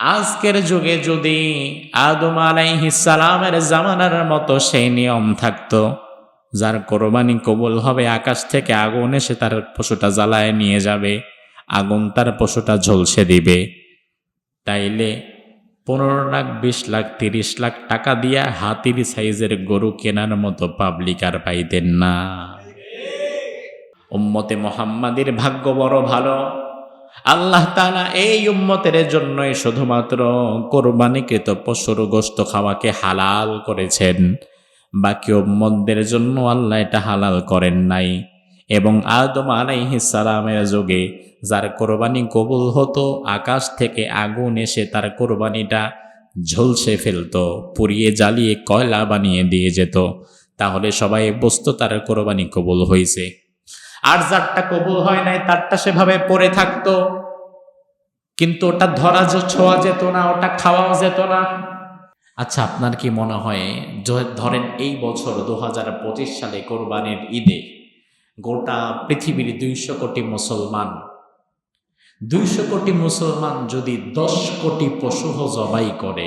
আজকের যুগে যদি আদম আলাইহিসালামের জামানার মতো সেই নিয়ম থাকতো, যার কোরবানি কবুল হবে আকাশ থেকে আগুন এসে তার পশুটা জ্বালায় নিয়ে যাবে, আগুন তার পশুটা ঝলসে দিবে। তাইলে পনেরো লাখ, বিশ লাখ, তিরিশ লাখ টাকা দিয়া হাতির সাইজের গরু কেনার মতো পাবলিক আর পাইতেন না। উম্মতে মোহাম্মাদের ভাগ্য বড় ভালো। আল্লাহ তালা এই উম্মতের জন্যই শুধুমাত্র কোরবানিকৃত পশুর গোস্ত খাওয়াকে হালাল করেছেন। বাকি উম্মতদের জন্য আল্লাহ এটা হালাল করেন নাই। এবং আদম আলাইহিসালামের যুগে যার কোরবানি কবুল হতো, আকাশ থেকে আগুন এসে তার কোরবানিটা ঝলসে ফেলতো, পুড়িয়ে জ্বালিয়ে কয়লা বানিয়ে দিয়ে যেত। তাহলে সবাই বুঝতো তার কোরবানি কবুল হয়েছে। আর যারটা কবুল হয় নাই, তারটা সেভাবে পড়ে থাকতো। কিন্তু ওটা ধরা ছোঁয়া যেত না, ওটা খাওয়াও যেত না। আচ্ছা আপনার কি মনে হয় ধরেন এই বছর দু হাজার পঁচিশ সালে কোরবানির ঈদে গোটা পৃথিবীর দুইশো কোটি মুসলমান, দুইশো কোটি মুসলমান যদি দশ কোটি পশু জবাই করে,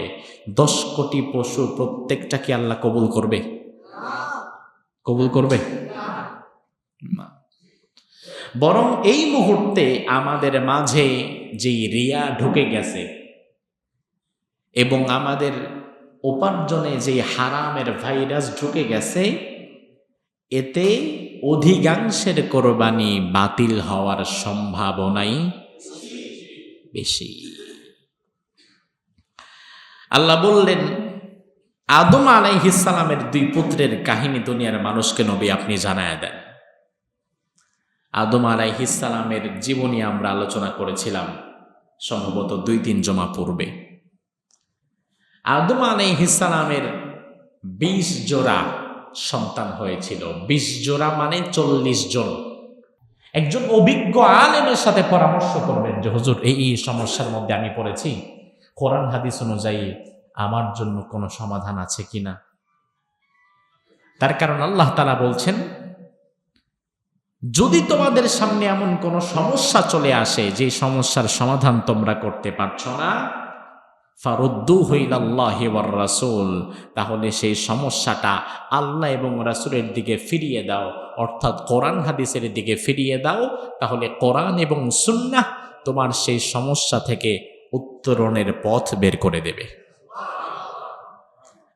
দশ কোটি পশু প্রত্যেকটা কি আল্লাহ কবুল করবে? কবুল করবে? না। বরং এই মুহূর্তে আমাদের মাঝে যেই রিয়া ঢুকে গেছে এবং আমাদের উপার্জনে যে হারামের ভাইরাস ঢুকে গেছে, এতে অধিকাংশের কোরবানি বাতিল হওয়ার সম্ভাবনাই বেশি। আল্লাহ বললেন, আদম আলাইহিসালামের দুই পুত্রের কাহিনী দুনিয়ার মানুষকে নবী আপনি জানায় দেন। আদম আলাইহিসালামের জীবনী আমরা আলোচনা করেছিলাম, সম্ভবত দুই তিন জমা পূর্বে। আদম আলাইহিসালামের বিশ জোড়া সন্তান হয়েছিল। বিশ জোড়া মানে চল্লিশ জন। একজন অভিজ্ঞ আলেমের সাথে পরামর্শ করবেন যে, হুজুর, এই সমস্যার মধ্যে আমি পড়েছি। কোরআন, হাদিস অনুযায়ী আমার জন্য কোনো সমাধান আছে কিনা? তার কারণ আল্লাহ তালা বলছেন যদি তোমাদের সামনে এমন কোনো সমস্যা চলে আসে, যে সমস্যার সমাধান তোমরা করতে পারছ না, ফারুদ্দু হইলাল্লাহি ওয়ার রাসূল, তাহলে সেই সমস্যাটা আল্লাহ এবং রাসূলের দিকে ফিরিয়ে দাও, অর্থাৎ কোরআন হাদিসের দিকে ফিরিয়ে দাও, তাহলে কোরআন এবং সুন্নাহ তোমার সেই সমস্যা থেকে উত্তরণের পথ বের করে দেবে।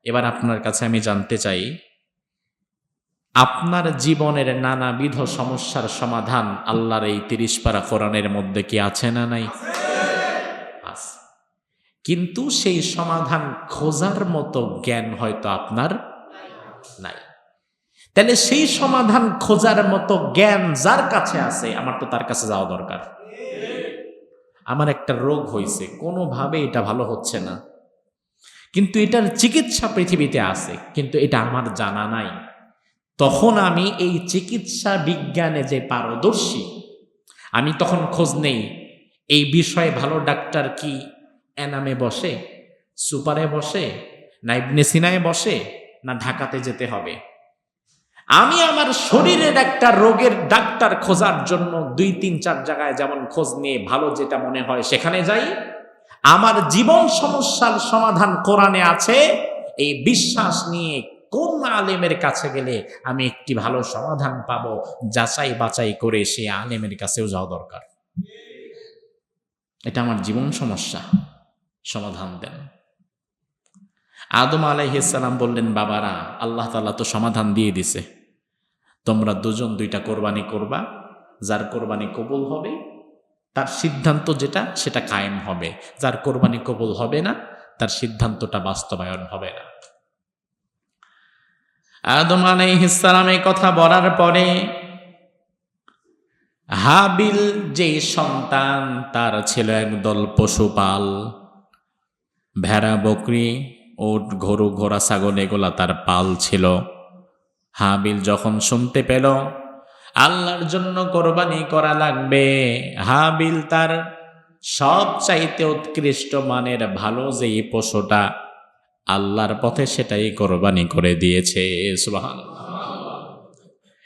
এবার আপনার কাছে আমি জানতে চাই আপনার জীবনের নানাবিধ সমস্যার সমাধান আল্লাহর এই তিরিশ পারা কোরআনের মধ্যে কি আছে না নাই। কিন্তু সেই সমাধান খোঁজার মতো জ্ঞান হয়তো আপনার নাই। তাহলে সেই সমাধান খোঁজার মতো জ্ঞান যার কাছে আছে, আমার তো তার কাছে যাওয়া দরকার। আমার একটা রোগ হয়েছে কোনোভাবে এটা ভালো হচ্ছে না। কিন্তু এটার চিকিৎসা পৃথিবীতে আছে, কিন্তু এটা আমার জানা নাই। তখন আমি এই চিকিৎসা বিজ্ঞানে যে পারদর্শী, আমি তখন খোঁজ নেই, এই বিষয়ে ভালো ডাক্তার কি এনামে বসে, সুপারে বসে, না ইবনে সিনায় বসে, না ঢাকাতে যেতে হবে। আমি আমার শরীরের একটা রোগের ডাক্তার খোঁজার জন্য দুই তিন চার জায়গায় যেমন খোঁজ নিয়ে ভালো যেটা মনে হয় সেখানে যাই। আমার জীবন সমস্যার সমাধান কোরআনে আছে, এই বিশ্বাস নিয়ে কোন আলেমের কাছে গেলে আমি একটি ভালো সমাধান পাব? যাচাই বাছাই করে সে আলেমের কাছেও যাওয়া দরকার। এটা আমার জীবন সমস্যা। সমাধান দেন। আদম আলাইহিসাল্লাম বললেন, বাবারা, আল্লাহ তাআলা তো সমাধান দিয়ে দিছে। তোমরা দুজন দুইটা কোরবানি করবা। যার কোরবানি কবুল হবে, তার সিদ্ধান্ত যেটা, সেটা কায়েম হবে। যার কোরবানি কবুল হবে না, তার সিদ্ধান্তটা বাস্তবায়ন হবে না। আদম আলাইহিসালাম এই কথা বলার পরে হাবিল যে সন্তান, তার ছিল একদল পশুপাল। ভেড়া, বকরি, ওট গরু ঘোড়া, ছাগল, এগুলা তার পাল ছিল। হাবিল যখন শুনতে পেল, আল্লাহর জন্য কোরবানি করা লাগবে, হাবিল তার সব চাইতে উৎকৃষ্ট মানের ভালো যে পশুটা আল্লাহর পথে সেটাই কোরবানি করে দিয়েছে সুবহান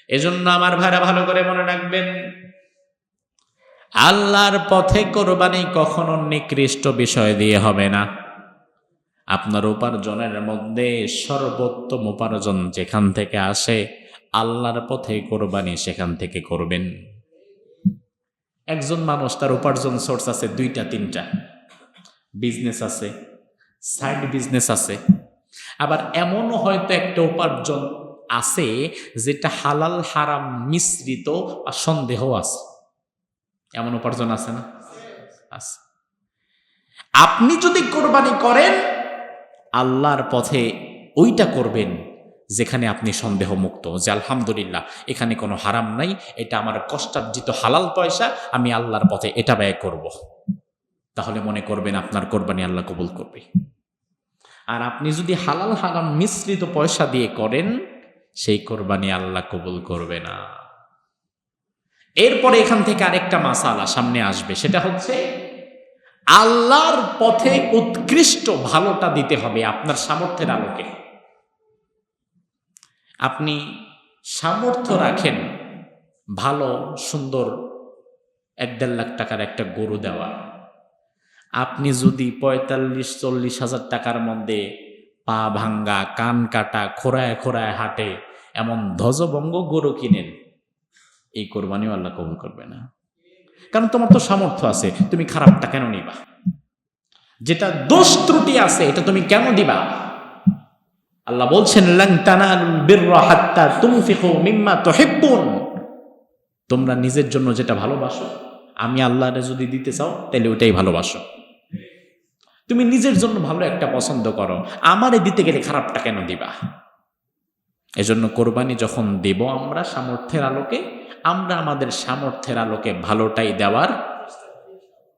এজন্য আমার ভাইরা ভালো করে মনে রাখবেন, আল্লাহর পথে কোরবানি কখনো নিকৃষ্ট বিষয় দিয়ে হবে না। আপনার উপার্জনের মধ্যে সর্বোত্তম উপার্জন যেখান থেকে আসে, আল্লাহর পথে কোরবানি সেখান থেকে করবেন। একজন মানুষ, তার উপার্জন সোর্স আছে দুইটা, তিনটা। বিজনেস আছে সাইড বিজনেস আছে। আবার এমনও হয়তো একটা উপার্জন আছে যেটা হালাল, হারাম, মিশ্রিত বা সন্দেহ আছে। এমন উপার্জন আছে না? আছে। আপনি যদি কোরবানি করেন, আল্লাহর পথে ওইটা করবেন যেখানে আপনি সন্দেহ মুক্ত যে আলহামদুলিল্লাহ, এখানে কোনো হারাম নাই, এটা আমার কষ্টার্জিত হালাল পয়সা, আমি আল্লাহর পথে এটা ব্যয় করব। তাহলে মনে করবেন আপনার কোরবানি আল্লাহ কবুল করবে। আর আপনি যদি হালাল হারাম মিশ্রিত পয়সা দিয়ে করেন, সেই কোরবানি আল্লাহ কবুল করবে না। এরপরে এখান থেকে আরেকটা মাসালা সামনে আসবে, সেটা হচ্ছে আল্লাহর পথে উৎকৃষ্ট ভালোটা দিতে হবে আপনার সামর্থ্যের আলোকে। আপনি সামর্থ্য রাখেন ভালো, সুন্দর এক দেড় লাখ টাকার একটা গরু দেওয়া আপনি যদি পঁয়তাল্লিশ চল্লিশ হাজার টাকার মধ্যে পা ভাঙ্গা, কান কাটা খোরায় খোরায় হাঁটে এমন ধ্বজভঙ্গ গরু কিনেন, এই কোরবানিও আল্লাহ কবুল করবে না। কারণ তোমার তো সামর্থ্য আছে, তুমি খারাপটা কেন নিবা? যেটা দোষ ত্রুটি আছে, এটা তুমি কেন দিবা? আল্লাহ বলছেন তোমরা নিজের জন্য যেটা ভালোবাসো, আমি আল্লাহরে যদি দিতে চাও, তাহলে ওটাই ভালোবাসো। তুমি নিজের জন্য ভালো একটা পছন্দ করো। আমারে দিতে গেলে খারাপটা কেন দিবা? এজন্য কোরবানি যখন দেব আমরা সামর্থ্যের আলোকে, আমরা আমাদের সামর্থ্যের আলোকে ভালোটাই দেওয়ার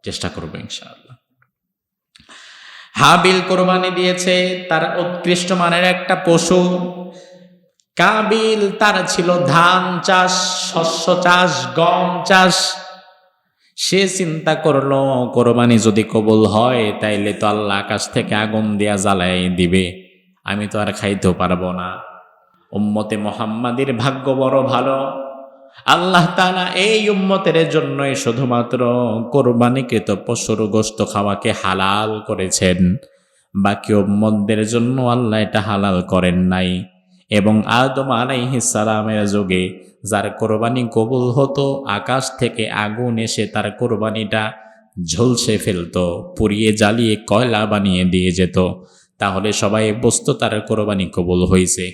চেষ্টা করব ইনশাআল্লাহ। হাবিল কোরবানি দিয়েছে, তার উৎকৃষ্ট মানের একটা পশু। কাবিল তার ছিল ধান চাষ, শস্য চাষ, গম চাষ। সে চিন্তা করল, কোরবানি যদি কবুল হয়, তাইলে তো আল্লাহ আকাশ থেকে আগুন দিয়া জ্বালাই দিবে। আমি তো আর খাইতেও পারব না। উম্মতে মোহাম্মাদির ভাগ্য বড় ভালো। আল্লাহ তালা এই উম্মতের জন্যই শুধুমাত্র কোরবানিকৃত পশুর গোস্ত খাওয়াকে হালাল করেছেন। বাকি উম্মতদের জন্য আল্লাহ এটা হালাল করেন নাই। এবং আদম সালামের যুগে যার কোরবানি কবুল হতো, আকাশ থেকে আগুন এসে তার কোরবানিটা ঝলসে ফেলতো, পুড়িয়ে জ্বালিয়ে কয়লা বানিয়ে দিয়ে যেত। তাহলে সবাই বুঝতো তার কোরবানি কবুল হয়েছে।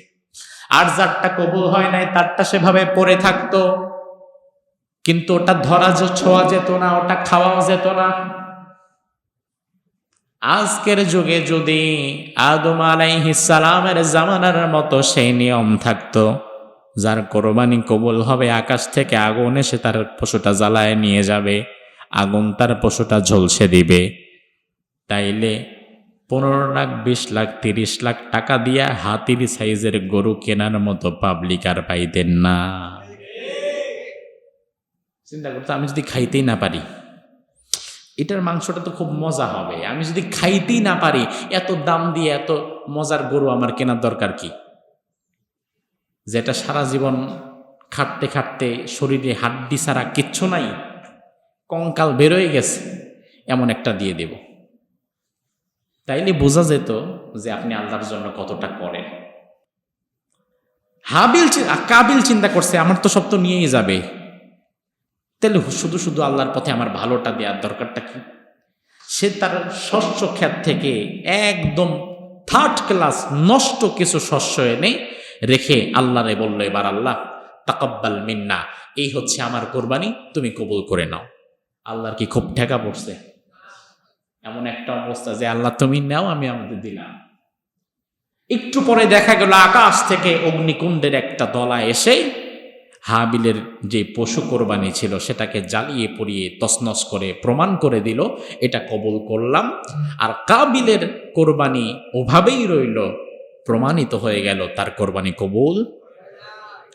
আর যারটা কবুল হয় নাই, তারটা সেভাবে পড়ে থাকতো। কিন্তু ওটা ধরা ছোঁয়া যেত না, ওটা খাওয়াও যেত না। আজকের যুগে যদি আদম আলাইহিসালামের জামানার মতো সেই নিয়ম থাকতো, যার কোরবানি কবুল হবে আকাশ থেকে আগুন এসে তার পশুটা জ্বালায় নিয়ে যাবে, আগুন তার পশুটা ঝলসে দিবে। তাইলে পনেরো লাখ, বিশ লাখ, তিরিশ লাখ টাকা দিয়া হাতির সাইজের গরু কেনার মতো পাবলিক আর পাইতেন না। চিন্তা করতো আমি যদি খাইতেই না পারি? এটার মাংসটা তো খুব মজা হবে। আমি যদি খাইতেই না পারি, এত দাম দিয়ে এত মজার গরু আমার কেনার দরকার কি? যেটা সারা জীবন খাটতে খাটতে শরীরে হাড্ডি ছাড়া কিচ্ছু নাই, কঙ্কাল বেরোয় গেছে, এমন একটা দিয়ে দেব। তাইলে বোঝা যেত যে আপনি আল্লাহর জন্য কতটা করেন। হাবিল কাবিল চিন্তা করছে, আমার তো সব তো নিয়েই যাবে। তাহলে শুধু শুধু আল্লাহর পথে আমার ভালোটা দেওয়ার দরকারটা কি? সে তার শস্য ক্ষেত থেকে একদম থার্ড ক্লাস নষ্ট কিছু শস্য এনে রেখে আল্লাহরে বলল, এবার আল্লাহ, তাকব্বাল মিন্না, এই হচ্ছে আমার কোরবানি, তুমি কবুল করে নাও। আল্লাহর কি খুব ঠেকা পড়ছে? এমন একটা অবস্থা যে আল্লাহ, তুমি নাও, আমি আমাদের দিলাম। একটু পরে দেখা গেল, আকাশ থেকে অগ্নিকুণ্ডের একটা দলা এসে হাবিলের যে পশু কোরবানি ছিল সেটাকে জ্বালিয়ে পুড়িয়ে তসনস করে প্রমাণ করে দিল, এটা কবুল করলাম। আর কাবিলের কোরবানি ওভাবেই রইল, প্রমাণিত হয়ে গেল তার কোরবানি কবুল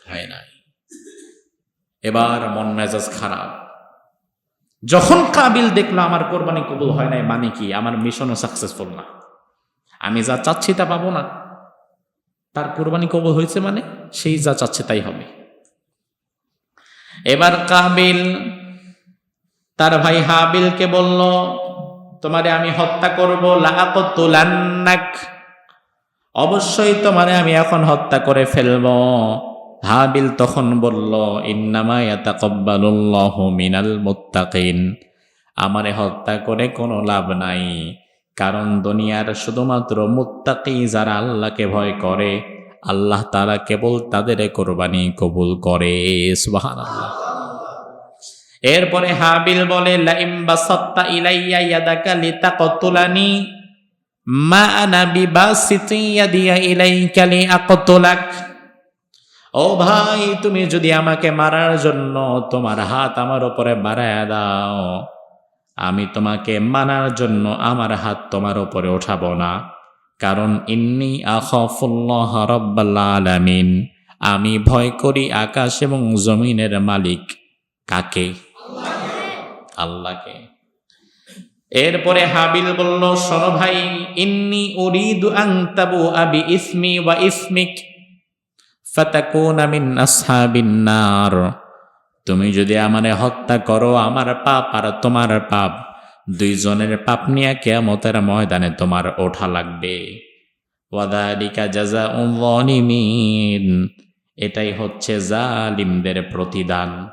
হয় নাই। এবার মন মেজাজ খারাপ। যখন কাবিল দেখল আমার কোরবানি কবুল হয় নাই মানে কি? আমার মিশনও সাকসেসফুল না। আমি যা চাচ্ছি তা পাবো না। তার কোরবানি কবুল হয়েছে মানে? সেই যা চাচ্ছে তাই হবে। এবার কাবিল তার ভাই হাবিলকে বলল, তোমারে আমি হত্যা করব লাহাকতুলান্নাক অবশ্যই তোমারে আমি এখন হত্যা করে ফেলব। হাবিল তখন বলল মিনাল মুত্তাকিন। আমারে হত্যা করে কোনো লাভ নাই, কারণ দুনিয়ার শুধুমাত্র মুত্তাকি যারা আল্লাহকে ভয় করে আল্লাহ তারা কেবল তাদের কোরবানি কবুল করে, সুবহানাল্লাহ। এরপরে হাবিল বলে, লাইম বাসাত্তা ইলাইয়া ইয়াদাকা লিতাকতুলানি মা আনা বিবাসিতি ইয়াদিয়া ইলাইকা লিআকতুলাক ও ভাই, তুমি যদি আমাকে মারার জন্য তোমার হাত আমার উপরে বাড়ায় দাও, আমি তোমাকে মানার জন্য আমার হাত তোমার উপরে ওঠাবো না। কারণ ইন্নি আখাফুল্লাহ রাব্বাল আলামিন। আমি ভয় করি আকাশ এবং জমিনের মালিক। কাকে? আল্লাহকে। এরপরে হাবিল বলল, শোনো ভাই, ইন্নি উরিদু আন তাবু আবি ইসমি ওয়া ইসমিক, ফাতাকুনা মিন আসহাবিন নার। তুমি যদি আমারে হত্যা করো, আমার পাপ আর তোমার পাপ দুইজনের পাপ নিয়ে কেয়ামতের ময়দানে তোমার ওঠা লাগবে। ওয়াদালিকা জাজা উলিমিন এটাই হচ্ছে জালিমদের প্রতিদান।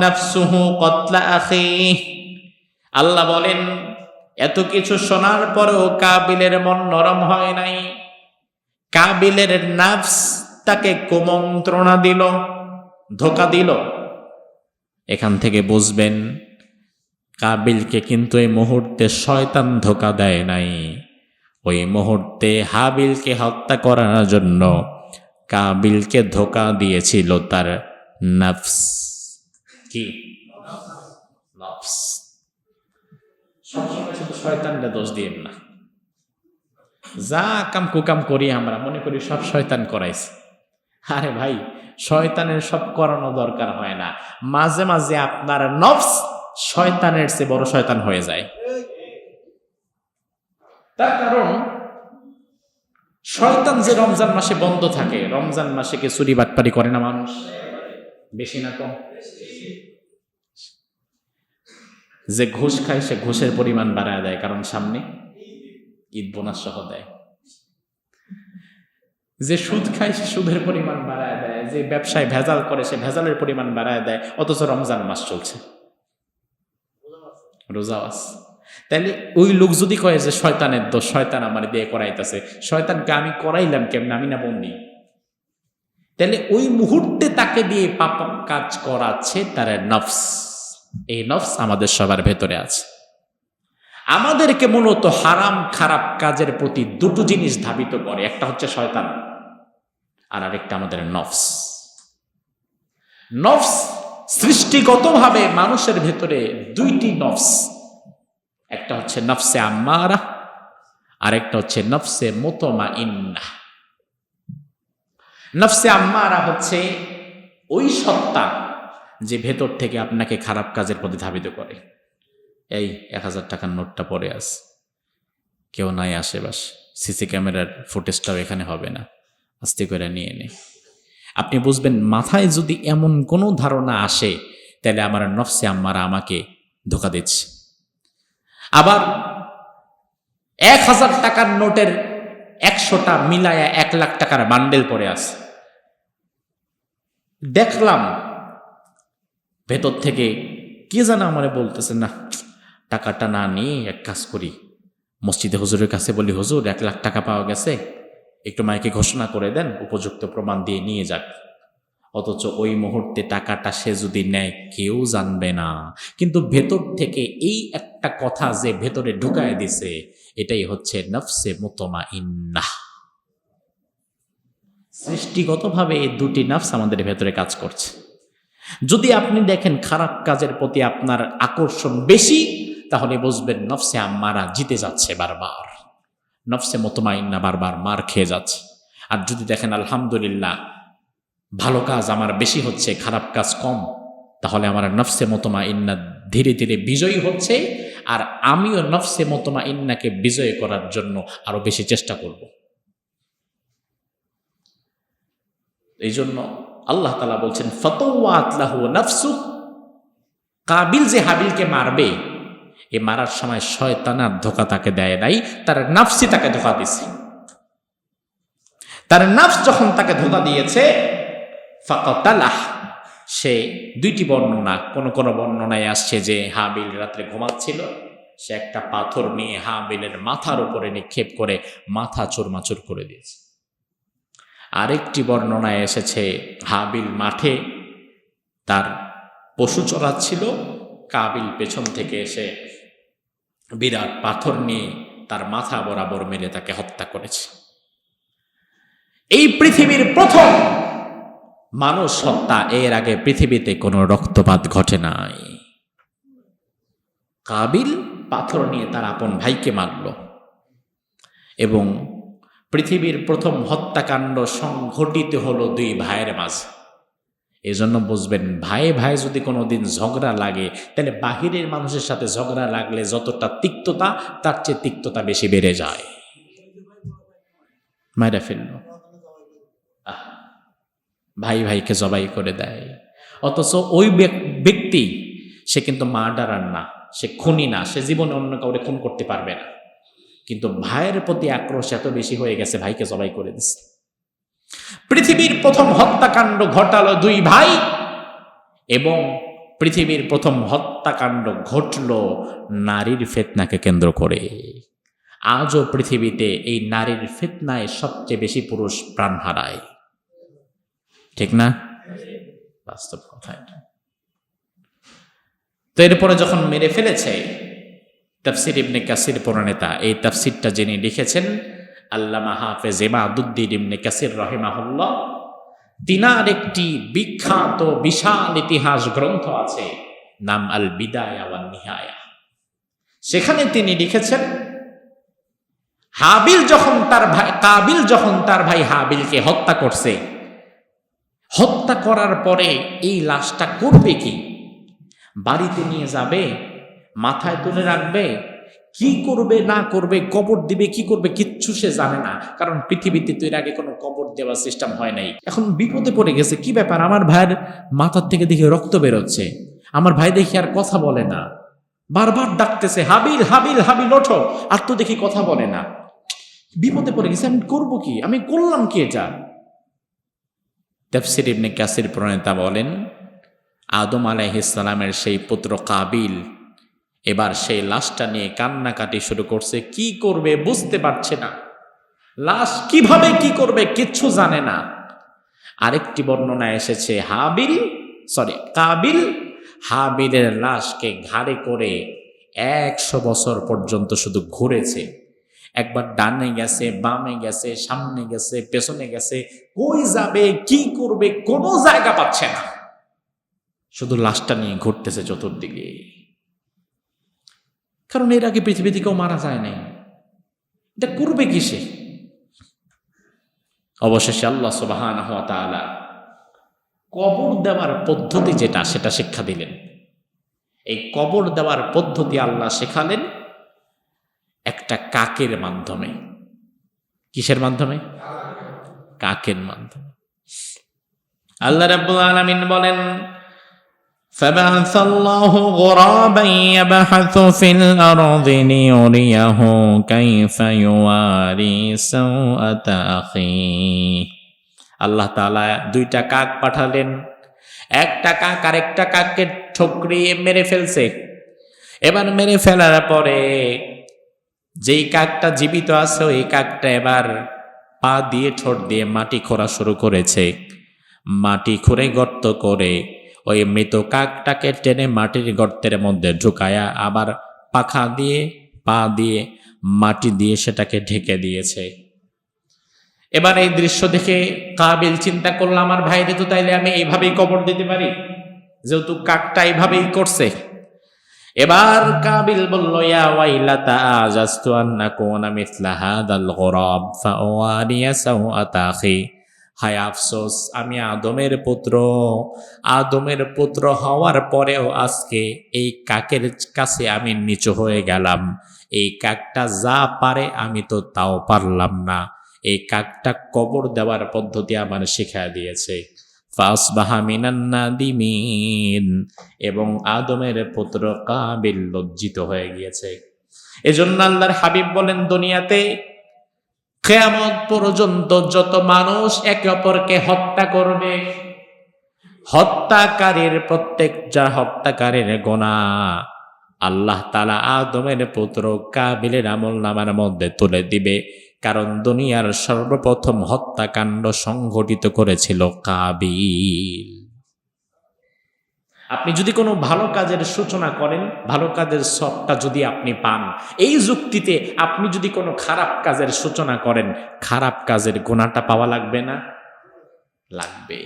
নাফসুহু কতলা আল্লাহ বলেন, এত কিছু শোনার পরেও কাবিলের মন নরম হয় নাই। কাবিলের নাফস তাকে কুমন্ত্রণা দিল, ধোকা দিল। এখান থেকে বুঝবেন কাবিলকে কিন্তু এই মুহূর্তে শয়তান ধোকা দেয় নাই। ওই মুহূর্তে হাবিলকে হত্যা করার জন্য কাবিলকে ধোকা দিয়েছিল তার নফস। কি? নফস। সবসময় শয়তানটা দোষ দিয়েন না। যা কাম কুকাম করি আমরা, মনে করি সব শয়তান করাইছে। আরে ভাই, শয়তানের সব করানো দরকার হয় না। মাঝে মাঝে আপনার নফস শয়তানের চেয়ে বড় শয়তান হয়ে যায়। তার কারণ, শয়তান যে রমজান মাসে বন্ধ থাকে, রমজান মাসে কে চুরি বাটপারি করে না মানুষ? বেশি না কম? যে ঘুষ খায়, সে ঘুষের পরিমাণ বাড়ায় দেয়, কারণ সামনে ঈদ বোনাস সহ দেয়। যে সুদ খায়, সে সুদের পরিমাণ বাড়ায় দেয়। যে ব্যবসায় ভেজাল করে, সে ভেজালের পরিমাণ বাড়ায় দেয়, অথচ রমজান মাস চলছে। রোজা মাস তাইলে ওই লোক যদি কয় যে শয়তানের দোষ, শয়তান আমার দিয়ে করাইতেছে, শয়তানকে আমি করাইলাম কেমন? আমি না বন্দি। তাহলে ওই মুহূর্তে তাকে দিয়ে পাপ কাজ করাচ্ছে তার নফস। এই নফস আমাদের সবার ভেতরে আছে। আমাদেরকে মূলত হারাম, খারাপ কাজের প্রতি দুটো জিনিস ধাবিত করে, একটা হচ্ছে শয়তান আর আরেকটা আমাদের নফস। নফস সৃষ্টিগতভাবে মানুষের ভেতরে দুইটি নফস। একটা হচ্ছে নফসে আম্মারা, আরেকটা হচ্ছে নফসে মোতমা ইন্না নফসে আম্মারা হচ্ছে ওই সত্তা যে ভেতর থেকে আপনাকে খারাপ কাজের প্রতি ধাবিত করে। এই এক হাজার টাকার নোটটা পরে আস। কেউ নাই আশেপাশে। সিসি ক্যামেরার ফুটেজটাও এখানে হবে না। আস্তে করে নিয়ে নে। আপনি বুঝবেন, মাথায় যদি এমন কোনো ধারণা আসে, তাহলে আমার নফসে আম্মারা আমাকে ধোকা দিচ্ছে। আবার এক হাজার টাকার নোটের একশোটা মিলায়া এক লাখ টাকার বান্ডেল পরে আছে। দেখলাম, ভেতর থেকে কে যেন আমারে বলতেছে, না, টাকাটা না নিয়ে এক কাজ করি। মসজিদে হুজুরের কাছে বলি, হুজুর, এক লাখ টাকা পাওয়া গেছে একটু মাইকে ঘোষণা করে দেন, উপযুক্ত প্রমাণ দিয়ে নিয়ে যাক। অথচ ওই মুহূর্তে টাকাটা সে যদি নেয়, কেউ জানবে না। কিন্তু ভেতর থেকে এই একটা কথা যে ভেতরে ঢুকায় দিছে, এটাই হচ্ছে নফসে মোতমা ইন্না সৃষ্টিগতভাবে এই দুটি নফস আমাদের ভেতরে কাজ করছে। যদি আপনি দেখেন খারাপ কাজের প্রতি আপনার আকর্ষণ বেশি, তাহলে বুঝবেন নফসে আম্মারা জিতে যাচ্ছে বারবার। নফসে মতমাইন্না বারবার মার খেয়ে যাচ্ছে। আর যদি দেখেন, আলহামদুলিল্লাহ, ভালো কাজ আমার বেশি হচ্ছে, খারাপ কাজ কম, তাহলে আমার নফসে মতমা ইন্না ধীরে ধীরে বিজয়ী হচ্ছে আর আমিও নফসে মতমা ইন্নাকে বিজয় করার জন্য আরও বেশি চেষ্টা করব। এই জন্য আল্লাহ তালা বলছেন ফতোয়াতলাহু নফসু কাবিল যে হাবিলকে মারবে এ মারার সময় শয়তানার ধোকা তাকে দেয় নাই, তার নাফসি তাকে ধোকা দিছে। তার নাফস যখন তাকে ধোকা দিয়েছে সে দুইটি বর্ণনা, কোন কোন বর্ণনায় আসছে যে হাবিল রাত্রে ঘুমাচ্ছিল, সে একটা পাথর নিয়ে হাবিলের মাথার উপরে নিক্ষেপ করে মাথা চুরমাচুর করে দিয়েছে। আরেকটি বর্ণনায় এসেছে, হাবিল মাঠে তার পশু চড়াচ্ছিল, কাবিল পেছন থেকে এসে বিরাট পাথর নিয়ে তার মাথা বরাবর মেরে তাকে হত্যা করেছে। এই পৃথিবীর প্রথম মানুষ হত্যা, এর আগে পৃথিবীতে কোনো রক্তপাত ঘটে নাই। কাবিল পাথর নিয়ে তার আপন ভাইকে মারল এবং পৃথিবীর প্রথম হত্যাকাণ্ড সংঘটিত হলো দুই ভাইয়ের মাঝে। এজন্য বুঝবেন, ভাই ভাই যদি কোনো দিন ঝগড়া লাগে, তাহলে বাহিরের মানুষের সাথে ঝগড়া লাগলে যতটা তিক্ততা, তার চেয়ে তিক্ততা বেশি বেড়ে যায়। মায়েরা ফেলল। ভাই ভাইকে জবাই করে দেয়। অথচ ওই ব্যক্তি, সে কিন্তু মার্ডারার না, সে খুনি না, সে জীবনে অন্য কাউরে খুন করতে পারবে না। কিন্তু ভাইয়ের প্রতি আক্রোশ এত বেশি হয়ে গেছে, ভাইকে জবাই করে দিচ্ছে। পৃথিবীর প্রথম হত্যাকাণ্ড ঘটালো দুই ভাই এবং পৃথিবীর প্রথম হত্যাকাণ্ড ঘটল নারীর ফেতনাকে কেন্দ্র করে। আজও পৃথিবীতে এই নারীর ফেতনায় সবচেয়ে বেশি পুরুষ প্রাণ হারায়। ঠিক না? বাস্তব কথা তো এরপরে যখন মেরে ফেলেছে, তাফসির ইবনে কাসির প্রণেতা এই তাফসিরটা যিনি লিখেছেন আল্লামা হাফেজ এমাদুদ্দিন ইবনে কাসির রহিমাহুল্লাহ, তিনার একটি বিখ্যাত, বিশাল ইতিহাস গ্রন্থ আছে, নাম আল বিদায়া ওয়ান নিহায়া সেখানে তিনি লিখেছেন, হাবিল যখন তার ভাই, কাবিল যখন তার ভাই হাবিলকে হত্যা করছে, হত্যা করার পরে এই লাশটা করবে কি? বাড়িতে নিয়ে যাবে, মাথায় তুলে রাখবে কি করবে, না করবে, কবর দিবে, কি করবে, কিচ্ছু সে জানে না। কারণ পৃথিবীতে তো এর আগে কোনো কবর দেওয়ার সিস্টেম হয় নাই। এখন বিপদে পড়ে গেছে, কি ব্যাপার? আমার ভাইয়ের মাথার থেকে দেখে রক্ত বেরোচ্ছে। আমার ভাই দেখি আর কথা বলে না। বারবার ডাকতেছে, হাবিল হাবিল হাবিল, ওঠো। আর তো দেখি কথা বলে না। বিপদে পড়ে গেছে, আমি করব কি? আমি করলাম কি এটা? তাফসির ইবনে প্রণেতা বলেন, আদম আলাইহিসালামের সেই পুত্র কাবিল এবার সেই লাশটা নিয়ে কান্নাকাটি শুরু করছে। কি করবে বুঝতে পারছে না। লাশ কীভাবে কি করবে কিচ্ছু জানে না। আরেকটি বর্ণনা এসেছে, হাবিল সরি কাবিল হাবিলের লাশকে ঘাড়ে করে একশো বছর পর্যন্ত শুধু ঘুরেছে। একবার ডানে গেছে, বামে গেছে, সামনে গেছে, পেছনে গেছে, কই যাবে, কি করবে কোনো জায়গা পাচ্ছে না। শুধু লাশটা নিয়ে ঘুরতেছে চতুর্দিকে। কারণ এর আগে পৃথিবীতে কেউ মারা যায় নাই এটা করবে কি সে অবশেষে আল্লাহ সুবাহান কবর দেওয়ার পদ্ধতি যেটা, সেটা শিক্ষা দিলেন। এই কবর দেওয়ার পদ্ধতি আল্লাহ শেখালেন একটা কাকের মাধ্যমে। কিসের মাধ্যমে? কাকের মাধ্যমে। আল্লাহ রাব্বুল আলামিন বলেন فبعث الله غرابا يبحث في الأرض ليريه كيف يواري سوءة أخيه আল্লাহ তাআলা দুইটা কাক পাঠালেন একটা কাক আরেকটা কাককে ঠকরিয়ে মেরে ফেলছে এবার মেরে ফেলার পরে যেই কাকটা জীবিত আছে ওই কাকটা এবার পা দিয়ে ঠোঁট দিয়ে মাটি খোঁড়া শুরু করেছে মাটি খুঁড়ে গর্ত করে ওই মৃত কাকটাকে টেনে মাটির গর্তের মধ্যে ঢুকায়া আবার পাখা দিয়ে, পা দিয়ে, মাটি দিয়ে সেটাকে ঢেকে দিয়েছে। এবার এই দৃশ্য দেখে কাবিল চিন্তা করল, আমার ভাইরে তো তাইলে আমি এইভাবেই কবর দিতে পারি? যেহেতু কাকটা এইভাবেই করছে। এবার কাবিল বলল, ইয়া ওয়াইলাতা হায় আফসোস, আমি আদমের পুত্র। আদমের পুত্র হওয়ার পরেও আজকে এই কাকের কাছে আমি নিচু হয়ে গেলাম। এই কাকটা যা পারে আমি তো তাও পারলাম না। এই কাকটা কবর দেওয়ার পদ্ধতি আমার শিখায় দিয়েছে। এবং আদমের পুত্র কাবিল লজ্জিত হয়ে গিয়েছে। এজন্য আল্লাহর হাবিব বলেন, দুনিয়াতে কেয়ামত পর্যন্ত যত মানুষ একে অপরকে হত্যা করবে, হত্যাকারীর প্রত্যেক যা হত্যাকারীর গোনা, আল্লাহ তালা আদমের পুত্র কাবিলের আমল নামার মধ্যে তুলে দিবে, কারণ দুনিয়ার সর্বপ্রথম হত্যাকাণ্ড সংঘটিত করেছিল কাবিল। আপনি যদি কোনো ভালো কাজের সূচনা করেন, ভালো কাজের সবটা যদি আপনি পান, এই যুক্তিতে আপনি যদি কোনো খারাপ কাজের সূচনা করেন, খারাপ কাজের গোনাটা পাওয়া লাগবে না? লাগবে।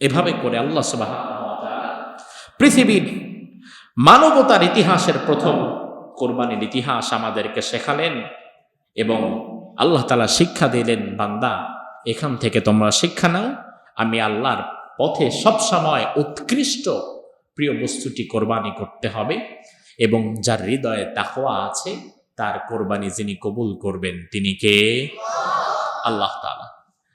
এভাবে করে আল্লাহ সুবাহ পৃথিবীর মানবতার ইতিহাসের প্রথম কোরবানির ইতিহাস আমাদেরকে শেখালেন এবং আল্লাহ তালা শিক্ষা দিলেন, বান্দা, এখান থেকে তোমরা শিক্ষা নাও, আমি আল্লাহর পথে সবসময় উৎকৃষ্ট প্রিয় বস্তুটি কোরবানি করতে হবে এবং যার হৃদয়ে তাকওয়া আছে, তার কোরবানি যিনি কবুল করবেন তিনি কে? আল্লাহ তালা